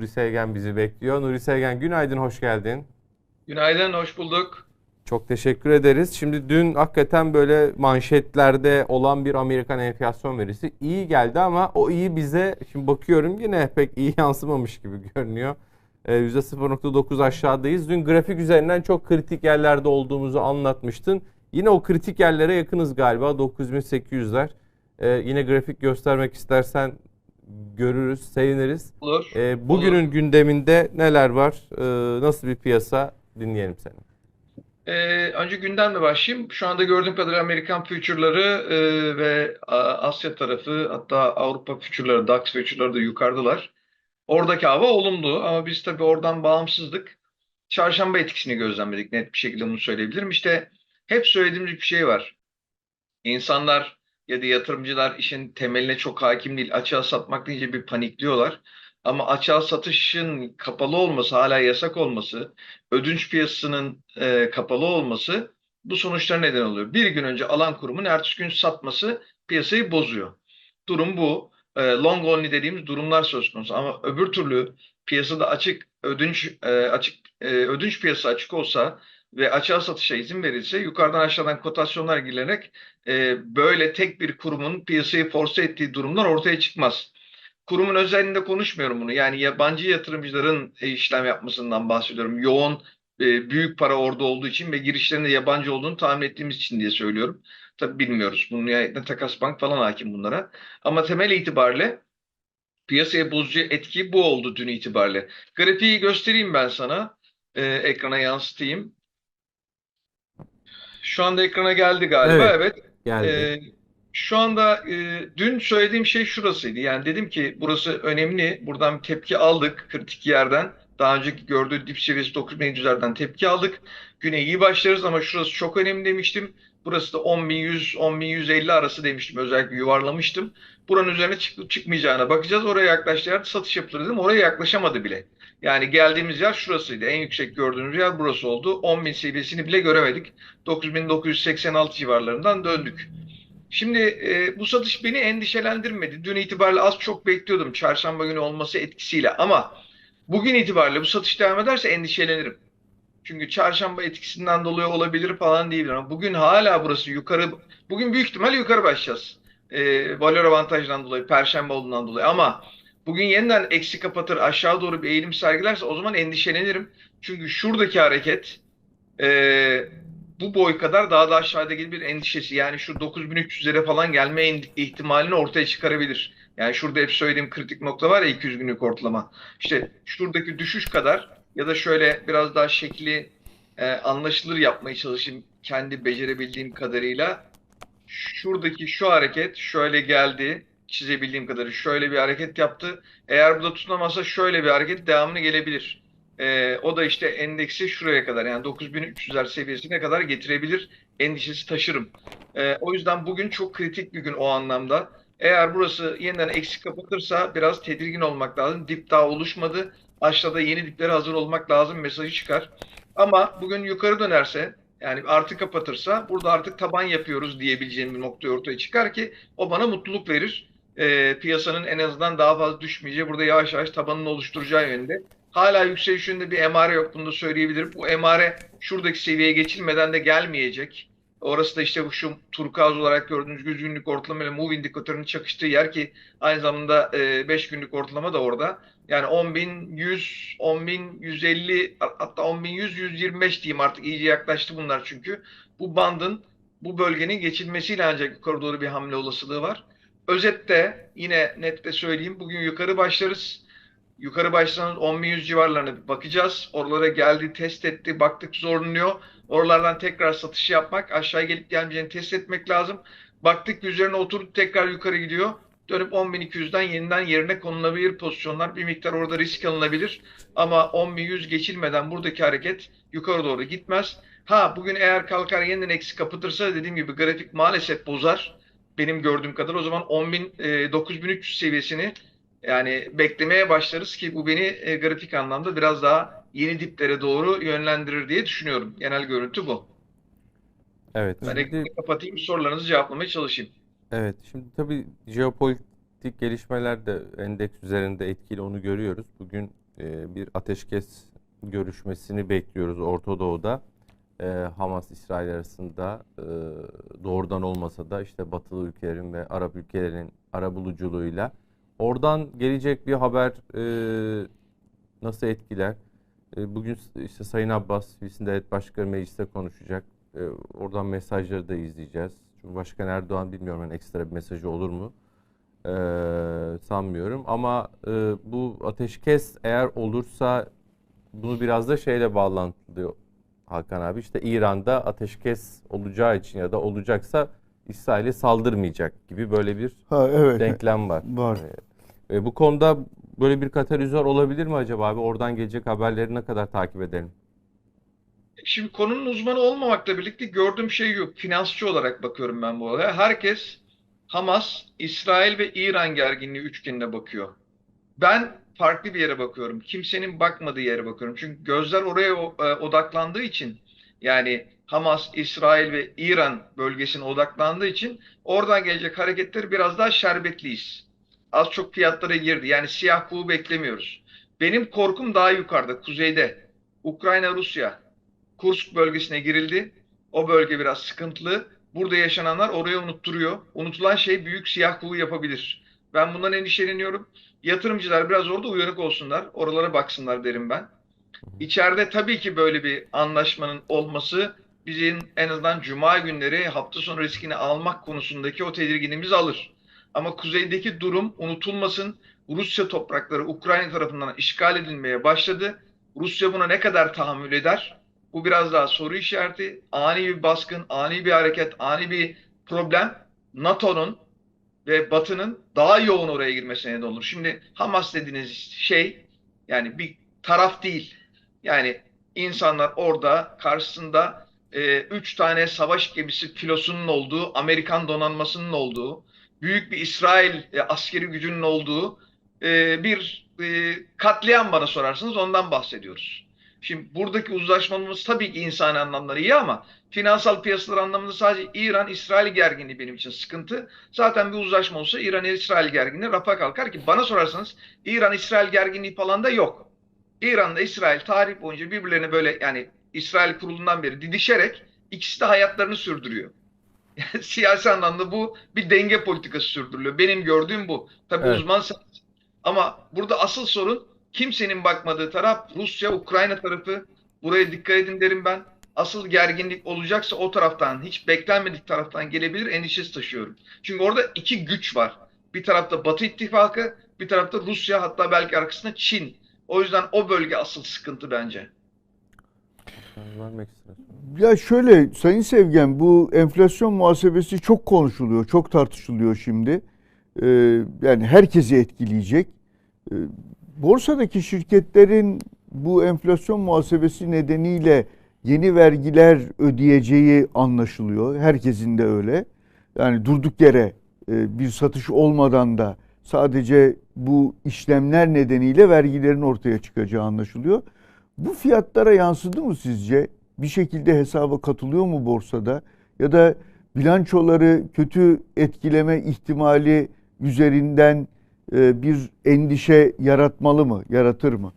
Nuri Sevgen bizi bekliyor. Nuri Sevgen günaydın, hoş geldin. Günaydın, hoş bulduk. Çok teşekkür ederiz. Şimdi dün hakikaten böyle manşetlerde olan bir Amerikan enflasyon verisi iyi geldi ama o iyi bize şimdi bakıyorum yine pek iyi yansımamış gibi görünüyor. Ee, %0.9 aşağıdayız. Dün grafik üzerinden çok kritik yerlerde olduğumuzu anlatmıştın. Yine o kritik yerlere yakınız galiba 9800'ler. Ee, yine grafik göstermek istersen görürüz, seviniriz. Olur. Ee, bugünün gündeminde neler var? Ee, nasıl bir piyasa? Dinleyelim seni. Ee, önce gündemle başlayayım. Şu anda gördüğüm kadarıyla Amerikan future'ları e, ve Asya tarafı hatta Avrupa future'ları, DAX future'ları da yukarıdalar. Oradaki hava olumlu ama biz tabii oradan bağımsızlık çarşamba etkisini gözlemledik. Net bir şekilde bunu söyleyebilirim. İşte hep söylediğimiz bir şey var. İnsanlar ya da yatırımcılar işin temeline çok hakim değil. Açığa satmak deyince bir panikliyorlar. Ama açığa satışın kapalı olması, hala yasak olması, ödünç piyasasının e, kapalı olması bu sonuçlara neden oluyor. Bir gün önce alan kurumun ertesi gün satması piyasayı bozuyor. Durum bu. E, long only dediğimiz durumlar söz konusu. Ama öbür türlü piyasada açık ödünç e, açık e, ödünç piyasası açık olsa ve açığa satışa izin verilse yukarıdan aşağıdan kotasyonlar girilerek e, böyle tek bir kurumun piyasayı force ettiği durumlar ortaya çıkmaz. Kurumun özelliğinde konuşmuyorum bunu. Yani yabancı yatırımcıların e, işlem yapmasından bahsediyorum. Yoğun e, büyük para orada olduğu için ve girişlerinde yabancı olduğunu tahmin ettiğimiz için diye söylüyorum. Tabii bilmiyoruz. Bunun nihayetinde Takas Bank falan hakim bunlara. Ama temel itibariyle piyasaya bozucu etki bu oldu dün itibariyle. Grafiği göstereyim ben sana. E, ekrana yansıtayım. Şu anda ekrana geldi galiba. Evet. Evet. Geldi. Ee, şu anda e, dün söylediğim şey şurasıydı. Yani dedim ki burası önemli. Buradan bir tepki aldık kritik yerden. Daha önceki gördüğü dip seviyesi 9700'lerden tepki aldık. Güne iyi başlarız ama şurası çok önemli demiştim. Burası da 10.100 10.150 arası demiştim. Özellikle yuvarlamıştım. Buranın üzerine çık çıkmayacağına bakacağız. Oraya yaklaştığı satış yapılır dedim. Oraya yaklaşamadı bile. Yani geldiğimiz yer şurasıydı. En yüksek gördüğünüz yer burası oldu. 10.000 seviyesini bile göremedik. 9.986 civarlarından döndük. Şimdi e, bu satış beni endişelendirmedi. Dün itibariyle az çok bekliyordum çarşamba günü olması etkisiyle ama bugün itibariyle bu satış devam ederse endişelenirim. Çünkü çarşamba etkisinden dolayı olabilir falan diyebilirim. Ama bugün hala burası yukarı, bugün büyük ihtimalle yukarı başlayacağız. E, valor avantajından dolayı, perşembe olduğundan dolayı ama bugün yeniden eksi kapatır aşağı doğru bir eğilim sergilerse o zaman endişelenirim. Çünkü şuradaki hareket e, bu boy kadar daha da aşağıda gibi bir endişesi. Yani şu 9300'lere falan gelme ihtimalini ortaya çıkarabilir. Yani şurada hep söylediğim kritik nokta var ya 200 günlük ortalama. İşte şuradaki düşüş kadar ya da şöyle biraz daha şekli e, anlaşılır yapmaya çalışayım kendi becerebildiğim kadarıyla. Şuradaki şu hareket şöyle geldi. Çizebildiğim kadarıyla şöyle bir hareket yaptı. Eğer burada tutunamazsa şöyle bir hareket devamını gelebilir. Ee, o da işte endeksi şuraya kadar yani 9300'ler seviyesine kadar getirebilir endişesi taşırım. Ee, o yüzden bugün çok kritik bir gün o anlamda. Eğer burası yeniden eksik kapatırsa biraz tedirgin olmak lazım. Dip daha oluşmadı. Aşağıda yeni diplere hazır olmak lazım mesajı çıkar. Ama bugün yukarı dönerse yani artı kapatırsa burada artık taban yapıyoruz diyebileceğim bir noktaya ortaya çıkar ki o bana mutluluk verir. Ee, piyasanın en azından daha fazla düşmeyeceği burada yavaş yavaş tabanını oluşturacağı yönde. Hala yükseliş yönünde bir emare yok. Bunu da söyleyebilirim. Bu emare şuradaki seviyeye geçilmeden de gelmeyecek. Orası da işte şu turkuaz olarak gördüğünüz 100 günlük ortalama ile move indikatörünün çakıştığı yer ki aynı zamanda 5 günlük ortalama da orada. Yani 10.100, 10.150 hatta 10.100, 125 diyeyim artık iyice yaklaştı bunlar çünkü. Bu bandın bu bölgenin geçilmesiyle ancak yukarı doğru bir hamle olasılığı var. Özette yine nette söyleyeyim bugün yukarı başlarız. Yukarı başlanan 10.100 civarlarına bakacağız. Oralara geldi, test etti, baktık zorlanıyor. Oralardan tekrar satış yapmak, aşağı gelip gelmeyeceğini test etmek lazım. Baktık üzerine oturdu tekrar yukarı gidiyor. Dönüp 10.200'den yeniden yerine konulabilir pozisyonlar. Bir miktar orada risk alınabilir. Ama 10.100 geçilmeden buradaki hareket yukarı doğru gitmez. Ha bugün eğer kalkar yeniden eksi kapatırsa dediğim gibi grafik maalesef bozar. Benim gördüğüm kadar o zaman 10.000, e, 9.300 seviyesini yani beklemeye başlarız ki bu beni e, grafik anlamda biraz daha yeni diplere doğru yönlendirir diye düşünüyorum. Genel görüntü bu. Evet. Ben Şimdi, kapatayım sorularınızı cevaplamaya çalışayım. evet. Şimdi tabii jeopolitik gelişmeler de endeks üzerinde etkili onu görüyoruz. Bugün e, bir ateşkes görüşmesini bekliyoruz Orta Doğu'da. E, Hamas-İsrail arasında e, doğrudan olmasa da işte batılı ülkelerin ve Arap ülkelerin arabuluculuğuyla. Oradan gelecek bir haber e, nasıl etkiler? E, bugün işte Sayın Abbas, Filistin Devlet Başkanı mecliste konuşacak. E, oradan mesajları da izleyeceğiz. Cumhurbaşkanı Erdoğan bilmiyorum yani ekstra bir mesajı olur mu? E, sanmıyorum ama e, bu ateşkes eğer olursa bunu biraz da şeyle bağlantılı Hakan abi. İşte İran'da ateşkes olacağı için ya da olacaksa İsrail'e saldırmayacak gibi böyle bir Ha evet. denklem var. Var. E, bu konuda böyle bir katalizör olabilir mi acaba abi? Oradan gelecek haberleri ne kadar takip edelim? Şimdi konunun uzmanı olmamakla birlikte gördüğüm şey yok. Finansçı olarak bakıyorum ben bu olaya. Herkes Hamas, İsrail ve İran gerginliği üçgenine bakıyor. Ben farklı bir yere bakıyorum. Kimsenin bakmadığı yere bakıyorum. Çünkü gözler oraya e, odaklandığı için yani Hamas, İsrail ve İran bölgesine odaklandığı için oradan gelecek hareketleri biraz daha şerbetliyiz. Az çok fiyatlara girdi. Yani siyah kuğu beklemiyoruz. Benim korkum daha yukarıda, kuzeyde. Ukrayna, Rusya. Kursk bölgesine girildi. O bölge biraz sıkıntılı. Burada yaşananlar oraya unutturuyor. Unutulan şey büyük siyah kuğu yapabilir. Ben bundan endişeleniyorum. Yatırımcılar biraz orada uyanık olsunlar. Oralara baksınlar derim ben. İçeride tabii ki böyle bir anlaşmanın olması bizim en azından cuma günleri hafta sonu riskini almak konusundaki o tedirginimizi alır. Ama kuzeydeki durum unutulmasın. Rusya toprakları Ukrayna tarafından işgal edilmeye başladı. Rusya buna ne kadar tahammül eder? Bu biraz daha soru işareti. Ani bir baskın, ani bir hareket, ani bir problem NATO'nun ve Batı'nın daha yoğun oraya girmesine neden olur. Şimdi Hamas dediğiniz şey yani bir taraf değil. Yani insanlar orada karşısında e, üç tane savaş gemisi filosunun olduğu, Amerikan donanmasının olduğu, büyük bir İsrail e, askeri gücünün olduğu e, bir e, katliam bana sorarsanız ondan bahsediyoruz. Şimdi buradaki uzlaşmamız tabii ki insani anlamları iyi ama finansal piyasalar anlamında sadece İran-İsrail gerginliği benim için sıkıntı. Zaten bir uzlaşma olsa İran-İsrail gerginliği rafa kalkar ki bana sorarsanız İran-İsrail gerginliği falan da yok. İran'da İsrail tarih boyunca birbirlerine böyle yani İsrail kurulundan beri didişerek ikisi de hayatlarını sürdürüyor. Siyasi anlamda bu bir denge politikası sürdürülüyor. Benim gördüğüm bu. Tabii evet. uzman ama burada asıl sorun kimsenin bakmadığı taraf Rusya, Ukrayna tarafı. Buraya dikkat edin derim ben. Asıl gerginlik olacaksa o taraftan, hiç beklenmedik taraftan gelebilir endişesi taşıyorum. Çünkü orada iki güç var. Bir tarafta Batı ittifakı, bir tarafta Rusya hatta belki arkasında Çin. O yüzden o bölge asıl sıkıntı bence. Ya şöyle Sayın Sevgen bu enflasyon muhasebesi çok konuşuluyor, çok tartışılıyor şimdi. Ee, yani herkesi etkileyecek. Ee, borsadaki şirketlerin bu enflasyon muhasebesi nedeniyle yeni vergiler ödeyeceği anlaşılıyor. Herkesin de öyle. Yani durduk yere e, bir satış olmadan da sadece bu işlemler nedeniyle vergilerin ortaya çıkacağı anlaşılıyor. Bu fiyatlara yansıdı mı sizce? Bir şekilde hesaba katılıyor mu borsada? Ya da bilançoları kötü etkileme ihtimali üzerinden e, bir endişe yaratmalı mı, yaratır mı?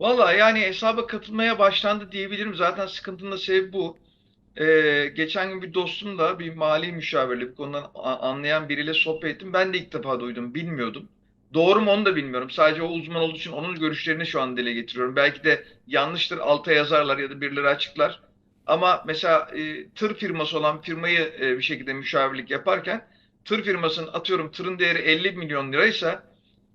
Valla yani hesaba katılmaya başlandı diyebilirim. Zaten sıkıntının da sebebi bu. Ee, geçen gün bir dostumla bir mali müşavirlik bu konudan anlayan biriyle sohbet ettim. Ben de ilk defa duydum, bilmiyordum. Doğru mu onu da bilmiyorum. Sadece o uzman olduğu için onun görüşlerini şu an dile getiriyorum. Belki de yanlıştır alta yazarlar ya da birileri açıklar. Ama mesela e, tır firması olan firmayı e, bir şekilde müşavirlik yaparken tır firmasının atıyorum tırın değeri 50 milyon liraysa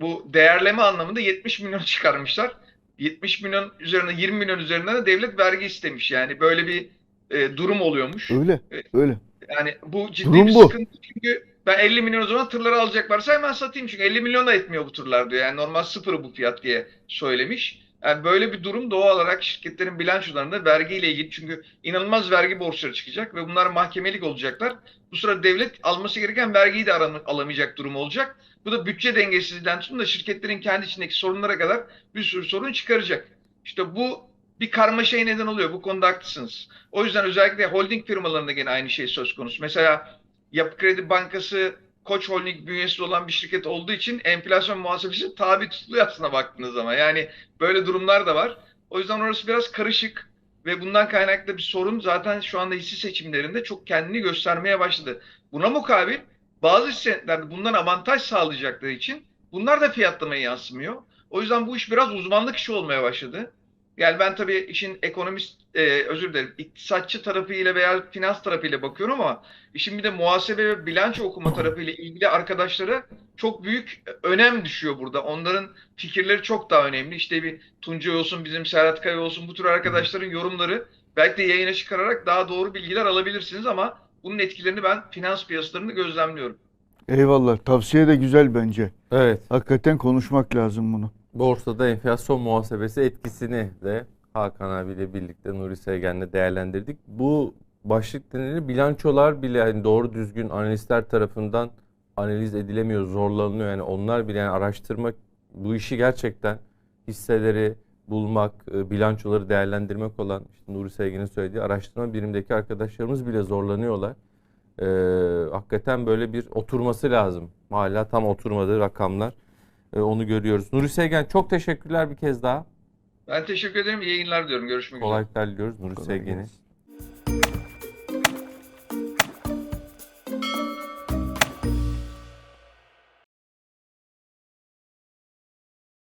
bu değerleme anlamında 70 milyon çıkarmışlar. 70 milyon üzerine 20 milyon üzerinden de devlet vergi istemiş. Yani böyle bir e, durum oluyormuş. Öyle. E, öyle. Yani bu ciddi durum bir bu. sıkıntı çünkü ben 50 milyon o zaman tırları alacaklarsa hemen satayım çünkü 50 milyon da etmiyor bu tırlar diyor. Yani normal sıfır bu fiyat diye söylemiş. Yani böyle bir durum doğal olarak şirketlerin bilançolarında vergiyle ilgili çünkü inanılmaz vergi borçları çıkacak ve bunlar mahkemelik olacaklar. Bu sırada devlet alması gereken vergiyi de alamayacak durum olacak. Bu da bütçe dengesizliğinden tutun da şirketlerin kendi içindeki sorunlara kadar bir sürü sorun çıkaracak. İşte bu bir karmaşaya neden oluyor. Bu konuda haklısınız. O yüzden özellikle holding firmalarında gene aynı şey söz konusu. Mesela Yapı Kredi Bankası Koç Holding bünyesinde olan bir şirket olduğu için enflasyon muhasebesi tabi tutuluyor aslında baktığınız zaman. Yani böyle durumlar da var. O yüzden orası biraz karışık ve bundan kaynaklı bir sorun zaten şu anda hisse seçimlerinde çok kendini göstermeye başladı. Buna mukabil bazı hissetlerde bundan avantaj sağlayacakları için bunlar da fiyatlamaya yansımıyor. O yüzden bu iş biraz uzmanlık işi olmaya başladı. Yani ben tabii işin ekonomist, e, özür dilerim, iktisatçı tarafıyla veya finans tarafıyla bakıyorum ama işin bir de muhasebe ve bilanço okuma tarafıyla ilgili arkadaşlara çok büyük önem düşüyor burada. Onların fikirleri çok daha önemli. İşte bir Tuncay olsun, bizim Serhat Kaya olsun bu tür arkadaşların yorumları belki de yayına çıkararak daha doğru bilgiler alabilirsiniz ama bunun etkilerini ben finans piyasalarında gözlemliyorum. Eyvallah. Tavsiye de güzel bence. Evet. Hakikaten konuşmak lazım bunu. Borsada enflasyon muhasebesi etkisini de Hakan abiyle birlikte Nuri Sevgen'le değerlendirdik. Bu başlık nedeniyle bilançolar bile hani doğru düzgün analistler tarafından analiz edilemiyor, zorlanıyor. Yani onlar bile yani araştırmak bu işi gerçekten hisseleri bulmak, e, bilançoları değerlendirmek olan işte Nuri Sevgen'in söylediği araştırma birimindeki arkadaşlarımız bile zorlanıyorlar. Ee, hakikaten böyle bir oturması lazım. Hala tam oturmadı rakamlar. Ee, onu görüyoruz. Nuri Sevgen çok teşekkürler bir kez daha. Ben teşekkür ederim. İyi yayınlar diyorum. Görüşmek üzere. Kolaylıklar diliyoruz Nuri gelsin.